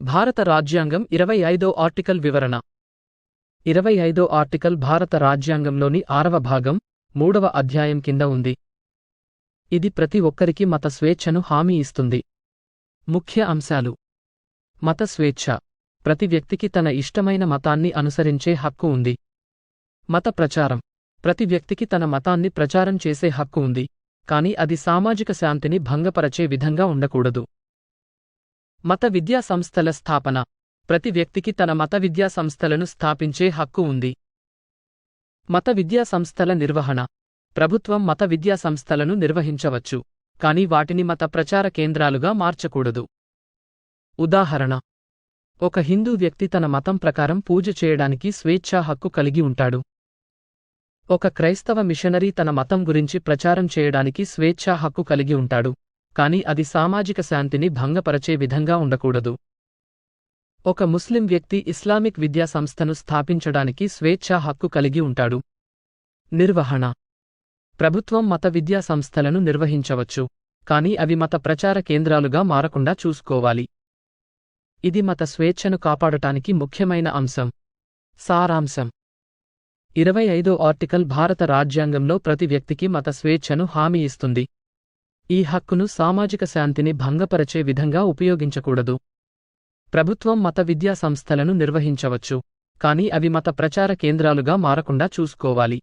భారత రాజ్యాంగం ఇరవై ఐదో ఆర్టికల్ వివరణ. ఇరవై ఐదో ఆర్టికల్ భారత రాజ్యాంగంలోని ఆరవ భాగం మూడవ అధ్యాయం కింద ఉంది. ఇది ప్రతి ఒక్కరికి మత స్వేచ్ఛను హామీ ఇస్తుంది. ముఖ్య అంశాలు. మత స్వేచ్ఛ. ప్రతి వ్యక్తికి తన ఇష్టమైన మతాన్ని అనుసరించే హక్కు ఉంది. మత ప్రచారం. ప్రతి వ్యక్తికి తన మతాన్ని ప్రచారం చేసే హక్కు ఉంది. కాని అది సామాజిక శాంతిని భంగపరచే విధంగా ఉండకూడదు. మత విద్యా సంస్థల స్థాపన. ప్రతి వ్యక్తికి తన మత విద్యా సంస్థలను స్థాపించే హక్కు ఉంది. మత విద్యా సంస్థల నిర్వహణ. ప్రభుత్వం మత విద్యా సంస్థలను నిర్వహించవచ్చు కాని వాటిని మత ప్రచార కేంద్రాలుగా మార్చకూడదు. ఉదాహరణ. ఒక హిందూ వ్యక్తి తన మతం ప్రకారం పూజ చేయడానికి స్వేచ్ఛా హక్కు కలిగి ఉంటాడు. ఒక క్రైస్తవ మిషనరీ తన మతం గురించి ప్రచారం చేయడానికి స్వేచ్ఛా హక్కు కలిగి ఉంటాడు. కాని అది సామాజిక శాంతిని భంగపరచే విధంగా ఉండకూడదు. ఒక ముస్లిం వ్యక్తి ఇస్లామిక్ విద్యా సంస్థను స్థాపించడానికి స్వేచ్ఛా హక్కు కలిగి ఉంటాడు. నిర్వహణ. ప్రభుత్వం మత విద్యా సంస్థలను నిర్వహించవచ్చు కాని అవి మత ప్రచార కేంద్రాలుగా మారకుండా చూసుకోవాలి. ఇది మత స్వేచ్ఛను కాపాడటానికి ముఖ్యమైన అంశం. సారాంశం. ఇరవై ఐదో ఆర్టికల్ భారత రాజ్యాంగంలో ప్రతి వ్యక్తికి మత స్వేచ్ఛను హామీ ఇస్తుంది. ఈ హక్కును సామాజిక శాంతిని భంగపరచే విధంగా ఉపయోగించకూడదు. ప్రభుత్వం మత విద్యా సంస్థలను నిర్వహించవచ్చు కాని అవి మత ప్రచార కేంద్రాలుగా మారకుండా చూసుకోవాలి.